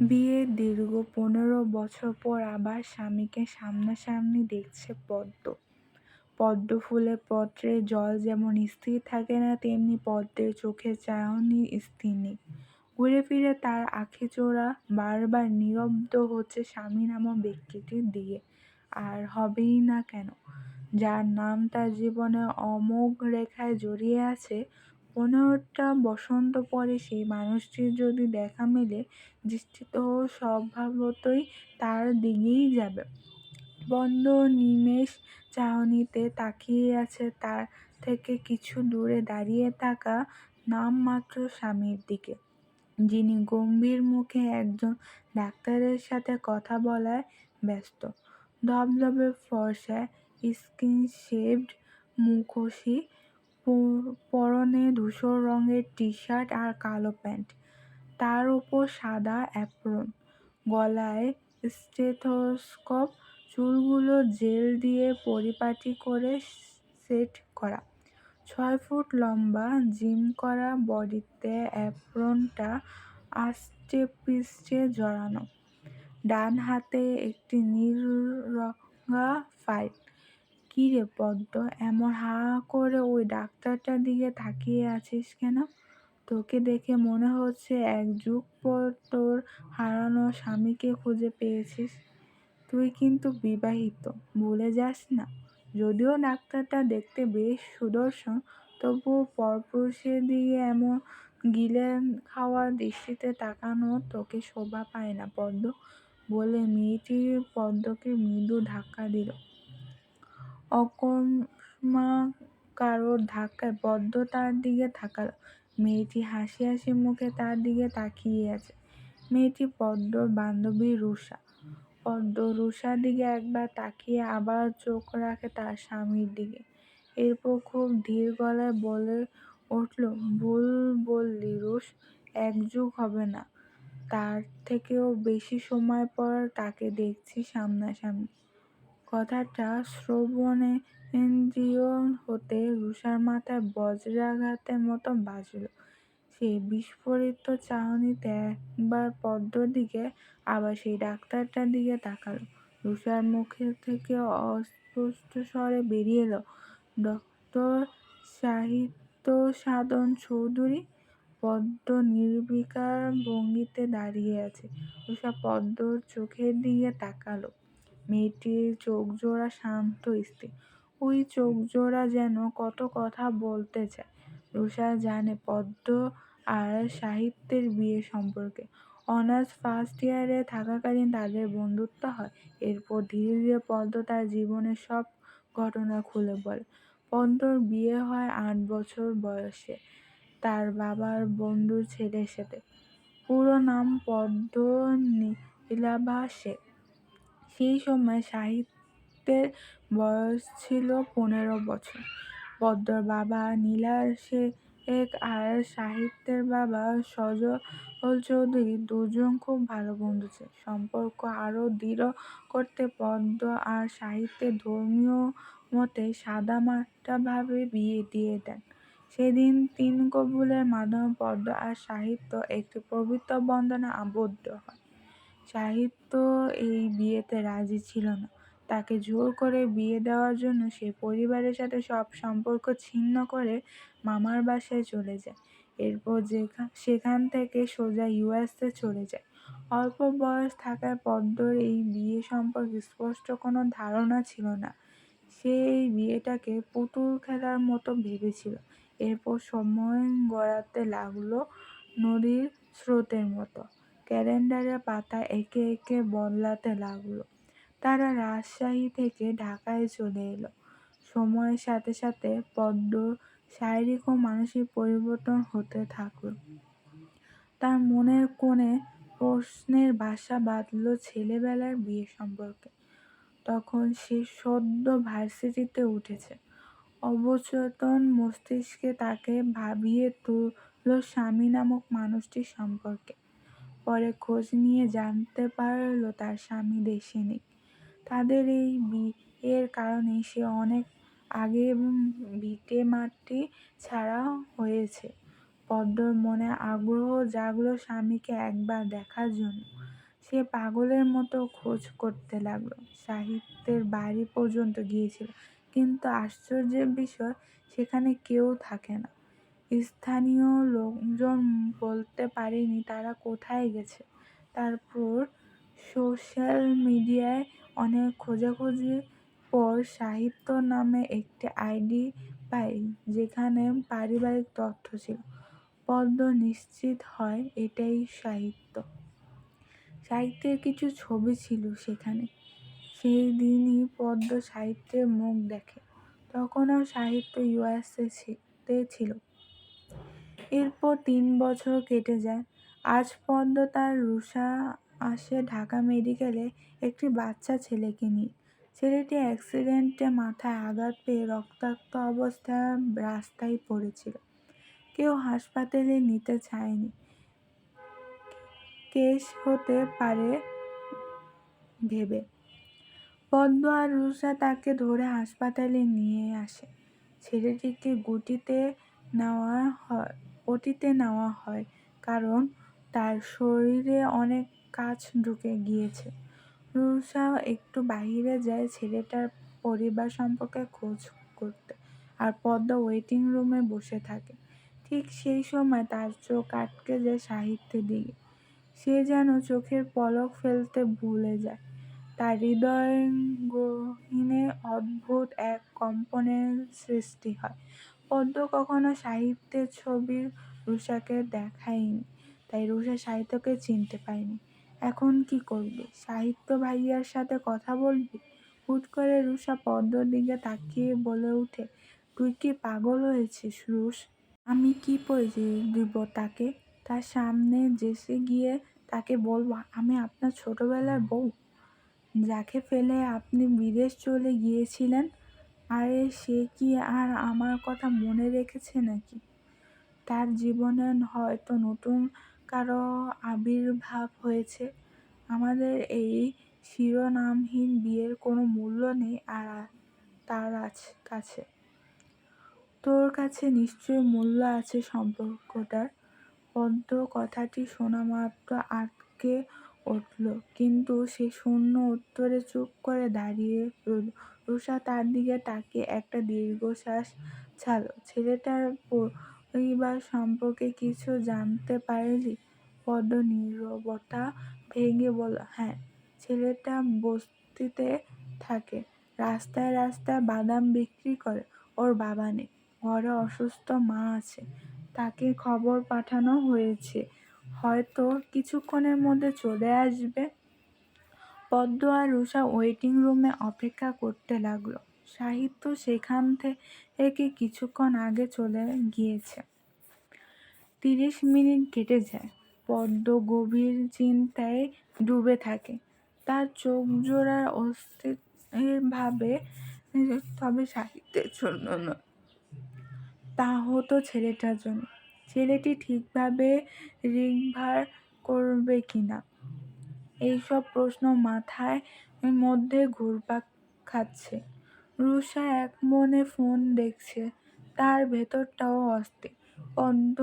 বিয়ের দীর্ঘ পনেরো বছর পর আবার স্বামীকে সামনাসামনি দেখছে পদ্ম। পদ্ম ফুলের পত্রে জল যেমন স্থির থাকে না, তেমনি পদ্মের চোখের চাহনি স্থির নেই। ঘুরে ফিরে তার আখিজোড়া বারবার নিবদ্ধ হচ্ছে স্বামী নামক ব্যক্তিটির দিকে। আর হবেই না কেন? যার নাম তার জীবনে অমোঘ রেখায় জড়িয়ে আছে। পনেরোটা বসন্ত পরে সেই মানুষটির যদি দেখা মেলে, দৃষ্টি তো স্বভাবতই তার দিকেই যাবে। বন্ধ নিমেষ চাহনিতে তাকিয়ে আছে তার থেকে কিছু দূরে দাঁড়িয়ে থাকা নামমাত্র স্বামীর দিকে, যিনি গম্ভীর মুখে একজন ডাক্তারের সাথে কথা বলায় ব্যস্ত। ধবধবে ফর্সা, ক্লিন-শেভড মুখোশী, পরনে ধূসর রঙের টি-শার্ট আর কালো প্যান্ট, তার ওপর সাদা অ্যাপ্রন। গলায় স্টেথোস্কোপ, চুলগুলো জেল দিয়ে পরিপাটি করে সেট করা। ছয় ফুট লম্বা জিম করা বডিতে অ্যাপ্রনটা আষ্টেপৃষ্ঠে জড়ানো। ডান হাতে একটি নীল রঙা ফাইল। কিরে পদ্ম, এমন হাঁ করে ওই ডাক্তারটার দিকে তাকিয়ে আছিস কেন? তোকে দেখে মনে হচ্ছে এক যুগ পর তোর হারানো স্বামীকে খুঁজে পেয়েছিস। তুই কিন্তু বিবাহিত, ভুলে যাস না। যদিও ডাক্তারটা দেখতে বেশ সুদর্শন, তবুও পরপুরুষের দিকে এমন গিলে খাওয়া দৃষ্টিতে তাকানো তোকে শোভা পায় না পদ্ম বলে মেয়েটি পদ্মকে মৃদু ধাক্কা দিল। অকস্মাৎ ধাক্কায় পদ্ম তার দিকে তাকাল। মেয়েটি হাসি হাসি মুখে তার দিকে তাকিয়ে আছে। মেয়েটি পদ্মর বান্ধবী রুষা। পদ্ম রুষার দিকে একবার তাকিয়ে আবার চোখ রাখে তার স্বামীর দিকে। এরপর খুব ধীর গলায় বলে উঠল, ভুল বললি রুশ, এক যুগ হবে না, তার থেকেও বেশি সময় পর তাকে দেখছি সামনাসামনি। কথাটা শ্রবণেন্দ্রিয় হতে রুষার মাথায় বজ্রাঘাতের মতো বাজল। সে বিস্ফোরিত চাহনিতে একবার পদ্মর দিকে, আবার সেই ডাক্তারটার দিকে তাকালো রুষার মুখ থেকে অস্পষ্ট স্বরে বেরিয়ে এলো ডক্টর সাহিত্য সাধন চৌধুরী। পদ্ম নির্বিকার ভঙ্গিতে দাঁড়িয়ে আছে। রুষা পদ্মর চোখের দিকে তাকাল। মেয়েটির চোখজোড়া শান্ত স্থির। ওই চোখ চোখজোড়া যেন কত কথা বলতে চায়। রুষা জানে পদ্ম আর সাহিত্যের বিয়ে সম্পর্কে। অনার্স ফার্স্ট ইয়ারে থাকাকালীন তাদের বন্ধুত্ব হয়। এরপর ধীরে ধীরে পদ্ম তার জীবনের সব ঘটনা খুলে বলে। পদ্মর বিয়ে হয় আট বছর বয়সে তার বাবার বন্ধুর ছেলের সাথে। পুরো নাম পদ্ম নীলাভা শেখ। সেই সময় সাহিত্যের বয়স ছিল পনেরো বছর। পদ্মর বাবা নীলাল শেখ আর সাহিত্যের বাবা সজল চৌধুরী দুজন খুব ভালো বন্ধু ছিলেন। সম্পর্ক আরও দৃঢ় করতে পদ্ম আর সাহিত্যের ধর্মীয় মতে সাদামাটাভাবে বিয়ে দিয়ে দেন। সেদিন তিন কবুলের মাধ্যমে পদ্ম আর সাহিত্য একটি পবিত্র বন্ধনে আবদ্ধ হয়। সাহিত্য এই বিয়েতে রাজি ছিল না। তাকে জোর করে বিয়ে দেওয়ার জন্য সে পরিবারের সাথে সব সম্পর্ক ছিন্ন করে মামার বাসায় চলে যায়। এরপর যেখান সেখান থেকে সোজা ইউএসএ চলে যায়। অল্প বয়স থাকায় পদ্মর এই বিয়ে সম্পর্কে স্পষ্ট কোনো ধারণা ছিল না। সে এই বিয়েটাকে পুতুল খেলার মতো ভেবেছিল। এরপর সময় গড়াতে লাগল নদীর স্রোতের মতো। ক্যালেন্ডারের পাতা একে একে বদলাতে লাগল। তারা রাজশাহী থেকে ঢাকায় চলে এল। সময়ের সাথে সাথে পদ্ম, শারীরিক ও মানসিক পরিবর্তন হতে থাকল। তার মনের কোণে প্রশ্নের বাসা বাঁধল ছেলেবেলার বিয়ে সম্পর্কে। তখন সে সদ্য ভার্সিটিতে উঠেছে। অবচেতন মস্তিষ্কে তাকে ভাবিয়ে তুলল স্বামী নামক মানুষটি সম্পর্কে। পরে খোঁজ নিয়ে জানতে পারল তার স্বামী দেশে নেই। তাদের এই বিয়ের কারণে সে অনেক আগে ভিটে ভিটেমাটি ছাড়া হয়েছে। পদ্মর মনে আগ্রহ জাগল স্বামীকে একবার দেখার জন্য। সে পাগলের মতো খোঁজ করতে লাগল সাহিত্যের বাড়ি পর্যন্ত গিয়েছিল কিন্তু আশ্চর্যের বিষয়, সেখানে কেউ থাকে না স্থানীয় লোকজন বলতে পারেনি তারা কোথায় গেছে। তারপর সোশ্যাল মিডিয়ায় অনেক খোঁজাখুঁজির পর সাহিত্য নামে একটি আইডি পাই, যেখানে পারিবারিক তথ্য ছিল। পদ্ম নিশ্চিত হয় এটাই সাহিত্য। সাহিত্যের কিছু ছবি ছিল সেখানে। সেই দিনই পদ্ম সাহিত্যের মুখ দেখে। তখনও সাহিত্য ইউএসএতে ছিল। এরপর তিন বছর কেটে যায়। আজ পদ্ম তার রুষা আসে ঢাকা মেডিকেলে একটি বাচ্চা ছেলেকে নিয়ে। ছেলেটি অ্যাক্সিডেন্টে মাথায় আঘাত পেয়ে রক্তাক্ত অবস্থায় রাস্তায় পড়েছিল। কেউ হাসপাতালে নিতে চায়নি। কেস হতে পারে ভেবে। পদ্ম আর রুষা তাকে ধরে হাসপাতালে নিয়ে আসে। ছেলেটিকে গুটিতে নেওয়া হয়। ওটিতে নেওয়া হয়, কারণ তার শরীরে অনেক কাজ ঢুকে গিয়েছে। রুষা একটু বাইরে যায় ছেলেটার পরিবার সম্পর্কে খোঁজ করতে আর পদ্ম ওয়েটিং রুমে বসে থাকে। ঠিক সেই সময় তার চোখ আটকে যায় সাহিত্যের দিকে। সে যেন চোখের পলক ফেলতে ভুলে যায়। তার হৃদয় গহীনে অদ্ভুত এক কম্পনের সৃষ্টি হয়। পদ্ম কখনো সাহিত্যের ছবির রুষাকে দেখায়নি, তাই রুষা সাহিত্যকে চিনতে পায়নি এখন কি করবি? সাহিত্য ভাইয়ার সাথে কথা বলবি? হুট করে রুষা পদ্মর দিকে তাকিয়ে বলে ওঠে, তুই কি পাগল হয়েছিস রুষ আমি কি পরিচয় দিব তাকে? তার সামনে জেসে গিয়ে তাকে বলব, আমি আপনার ছোটবেলার বউ। যাকে ফেলে আপনি বিদেশ চলে গিয়েছিলেন আরে সে কি আর আমার কথা মনে রেখেছে নাকি? তার জীবনে হয়তো নতুন কারও আবির্ভাব হয়েছে। আমাদের এই শিরোনামহীন বিয়ের কোনো মূল্য নেই আর তার কাছে। তোর কাছে নিশ্চয়ই মূল্য আছে সম্পর্কটার। পদ্ম কথাটি শোনা মাত্র আটকে উঠল। কিন্তু সে শূন্য উত্তরে চুপ করে দাঁড়িয়ে রইল। রুষা তার দিকে তাকিয়ে একটা দীর্ঘশ্বাস ছাড়ল। ছেলেটার পরিবার সম্পর্কে কিছু জানতে পারলি? পদ্ম নীরবতা ভেঙে বলল হ্যাঁ ছেলেটা বস্তিতে থাকে। রাস্তায় রাস্তায় বাদাম বিক্রি করে। ওর বাবা নেই। ঘরে অসুস্থ মা আছে। তাকে খবর পাঠানো হয়েছে। হয়তো কিছুক্ষণের মধ্যে চলে আসবে। পদ্ম আর রুষা ওয়েটিং রুমে অপেক্ষা করতে লাগল। সাহিত্য সেখান থেকে কিছুক্ষণ আগে চলে গিয়েছে। তিরিশ মিনিট কেটে যায়। পদ্ম গভীর চিন্তায় ডুবে থাকে। তার চোখ জোড়ার অস্থিরভাবে, তবে সাহিত্যের জন্য নয়। তা হতো ছেলেটার জন্য। ছেলেটি ঠিকভাবে রিকভার করবে কিনা এইসব প্রশ্ন মাথায় মধ্যে ঘুরপাক খাচ্ছে। রুষা এক মনে ফোন দেখছে। তার ভেতরটাও অস্থির পদ্ম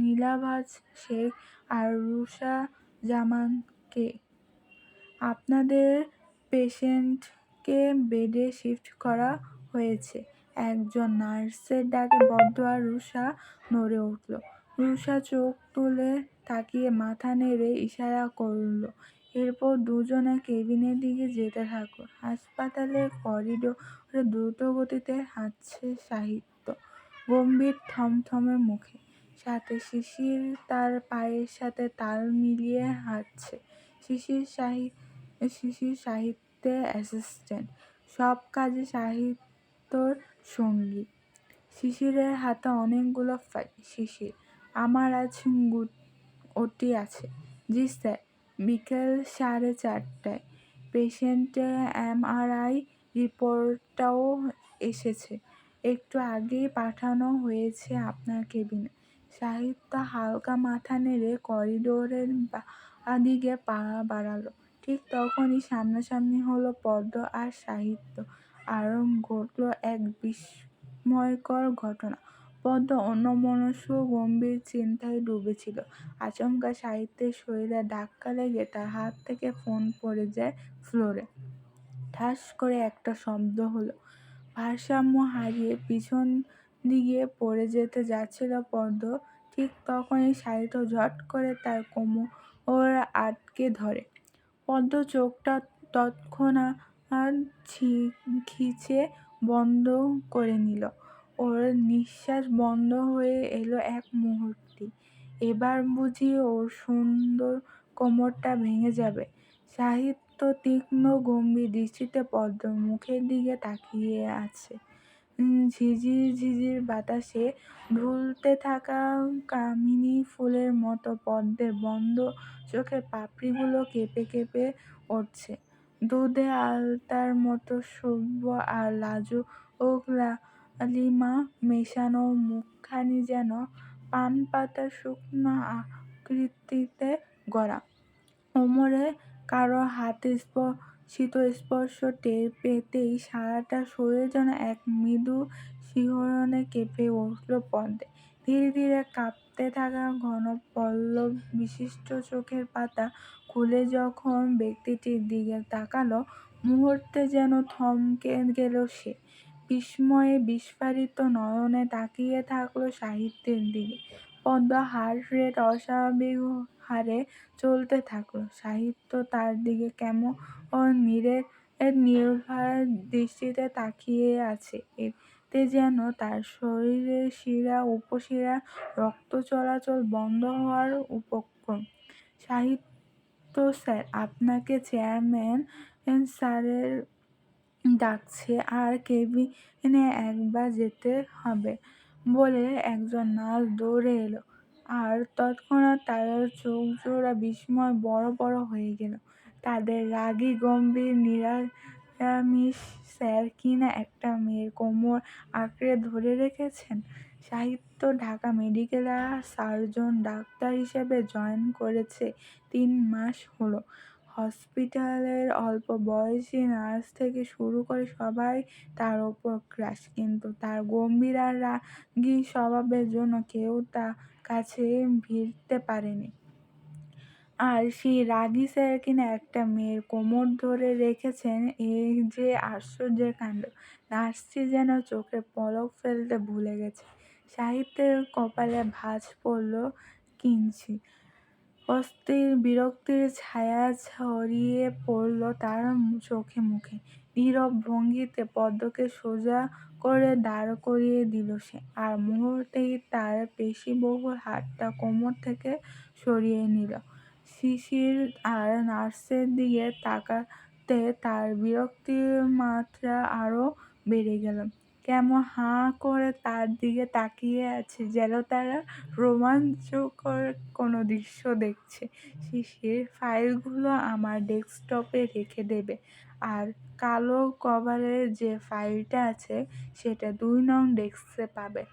নীলাভাজ শেখ আর রুষা জামানকে, আপনাদের পেশেন্টকে বেডে শিফট করা হয়েছে। একজন নার্সের ডাকে আর রুষা নড়ে উঠল। রুষা চোখ তুলে তাকিয়ে মাথা নেড়ে ইশারা করল, এরপর দুজনে কেবিনের দিকে যেতে থাকল হাসপাতালের করিডোরে দ্রুত গতিতে হাঁটছে সাহিত্য। গম্ভীর থমথমে মুখে। সাথে শিশির তার পায়ের সাথে তাল মিলিয়ে হাঁটছে। শিশির সাহিত্য শিশির সাহিত্যে অ্যাসিস্ট্যান্ট। সব কাজে সাহিত্যর সঙ্গী। শিশিরের হাতে অনেকগুলো ফাইল। শিশির, আমার আজ ওটি আছে। জি স্যার, বিকেল সাড়ে চারটায়। পেশেন্টের এমআরআই রিপোর্টটাও এসেছে। একটু আগেই পাঠানো হয়েছে আপনার কেবিনে। সাহিত্য হালকা মাথা নেড়ে করিডোরের দিকে পা বাড়ালো। ঠিক তখনই সামনাসামনি হলো পদ্ম আর সাহিত্য। আর ঘটল এক বিস্ময়কর ঘটনা। পদ্ম অন্যমনস্ক গম্ভীর চিন্তায় ডুবেছিল। আচমকা সাহিত্যের শরীরে ধাক্কা লেগে তার হাত থেকে ফোন পড়ে যায় ফ্লোরে। ঠাস করে একটা শব্দ হলো। ভারসাম্য হারিয়ে পিছন দিকে পড়ে যেতে যাচ্ছিল পদ্ম। ঠিক তখনই সাহিত্য ঝট করে তার কোমর আটকে ধরে। পদ্ম চোখটা তৎক্ষণাৎ খিচে বন্ধ করে নিল। ওর নিঃশ্বাস বন্ধ হয়ে এলো এক মুহূর্তে। এবার বুঝি ওর সুন্দর কোমরটা ভেঙে যাবে। সাহিত্য তীক্ষ্ণ, গম্ভীর দৃষ্টিতে পদ্ম মুখের দিকে তাকিয়ে আছে। ঝিঝির ঝিঝির বাতাসে ঢুলতে থাকা কামিনী ফুলের মতো পদ্মের বন্ধ চোখে পাপড়িগুলো কেঁপে কেঁপে উঠছে। দুধে আলতার মতো সভ্য আর লাজুক লালিমা মেশানো মুখখানি যেন পান পাতার শুকনো আকৃতিতে গড়া। ওমরে কারও হাতে শীত স্পর্শ টের পেতেই সারাটা শরীর যেন এক মৃদু শিহরণে কেঁপে উঠল পদ্মে ধীরে ধীরে কাঁপতে থাকা ঘন পল্লব বিশিষ্ট চোখের পাতা খুলে যখন ব্যক্তিটির দিকে তাকালো, মুহূর্তে যেন থমকে গেল সে। বিস্ময়ে বিস্ফারিত নয়নে তাকিয়ে থাকল সাহিত্যের দিকে। পদ্ম হার্ট রেট অস্বাভাবিক হারে চলতে থাকল। সাহিত্য তার দিকে কেমন নিরে নির্ভার দৃষ্টিতে তাকিয়ে আছে। এতে যেন তার শরীরের শিরা, উপশিরা, রক্ত চলাচল বন্ধ হওয়ার উপক্রম। সাহিত্য স্যার, আপনাকে চেয়ারম্যান স্যারের ডাকছে, আর কেবিনে একবার যেতে হবে বলে একজন নার্স দৌড়ে এলো। আর তৎক্ষণাৎ তাদের চোখ জোড়া বিস্ময় বড় বড় হয়ে গেল। তাদের রাগী, গম্ভীর নিরামিষ স্যার কিনা একটা মেয়ের কোমর আঁকড়ে ধরে রেখেছেন। সাহিত্য, ঢাকা মেডিকেলে সার্জন ডাক্তার হিসেবে জয়েন করেছে তিন মাস হলো। হসপিটালের অল্প বয়সী নার্স থেকে শুরু করে সবাই তার ওপর ক্রাশ, কিন্তু তার গম্ভীর আর রাগী স্বভাবের জন্য কেউ তার কাছে ভিড়তে পারেনি। আর সেই রাগী স্যার কিনা একটা মেয়ের কোমর ধরে রেখেছেন এই যে আশ্চর্যের কাণ্ড। নার্সটি যেন চোখে পলক ফেলতে ভুলে গেছে। সাহিত্যের কপালে ভাঁজ পড়ল কিঞ্চিৎ অস্থির বিরক্তির ছায়া ছড়িয়ে পড়ল তার চোখে মুখে। নীরব ভঙ্গিতে পদ্মকে সোজা করে দাঁড় করিয়ে দিল সে। আর মুহূর্তেই তার পেশিবহুল হাতটা কোমর থেকে সরিয়ে নিল। শিশির আর নার্সের দিকে তাকাতে তার বিরক্তির মাত্রা আরও বেড়ে গেল। কেমন হাঁ করে তার দিকে তাকিয়ে আছে যেন তারা রোমাঞ্চকর কোনো দৃশ্য দেখছে। শিশির ফাইলগুলো আমার ডেস্কটপে রেখে দেবে আর কালো কভারের যে ফাইলটা আছে সেটা দুই নং ডেস্কে পাবে।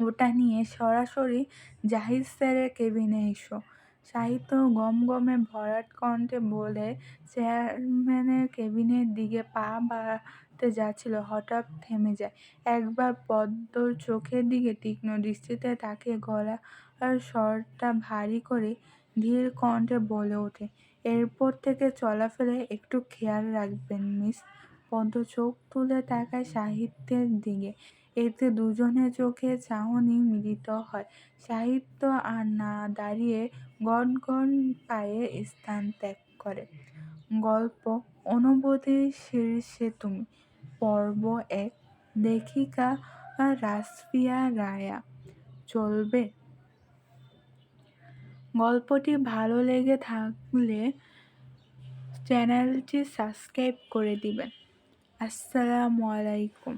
ওটা নিয়ে সরাসরি জাহিদ স্যারের কেবিনে এসো। সাহিত্য গমগমে ভরাট কণ্ঠে বলে চেয়ারম্যানের কেবিনের দিকে পা বাড়াতে যাচ্ছিল, হঠাৎ থেমে যায়। একবার পদ্মর চোখের দিকে তীক্ষ্ণ দৃষ্টিতে তাকে গলার স্বরটা ভারী করে ধীর কণ্ঠে বলে ওঠে, এরপর থেকে চলাফেরায় একটু খেয়াল রাখবেন, মিস। পদ্ম চোখ তুলে তাকায় সাহিত্যের দিকে। এতে দুজনের চোখে চাহনি মিলিত হয়। সাহিত্য আর না দাঁড়িয়ে গনগন পায়ে স্থান ত্যাগ করে। গল্প অনুভূতির শীর্ষে তুমি। পর্ব এক, লেখিকা রাসফিয়া রায়া। চলবে। গল্পটি ভালো লেগে থাকলে চ্যানেলটি সাবস্ক্রাইব করে দিবেন। আসসালামু আলাইকুম।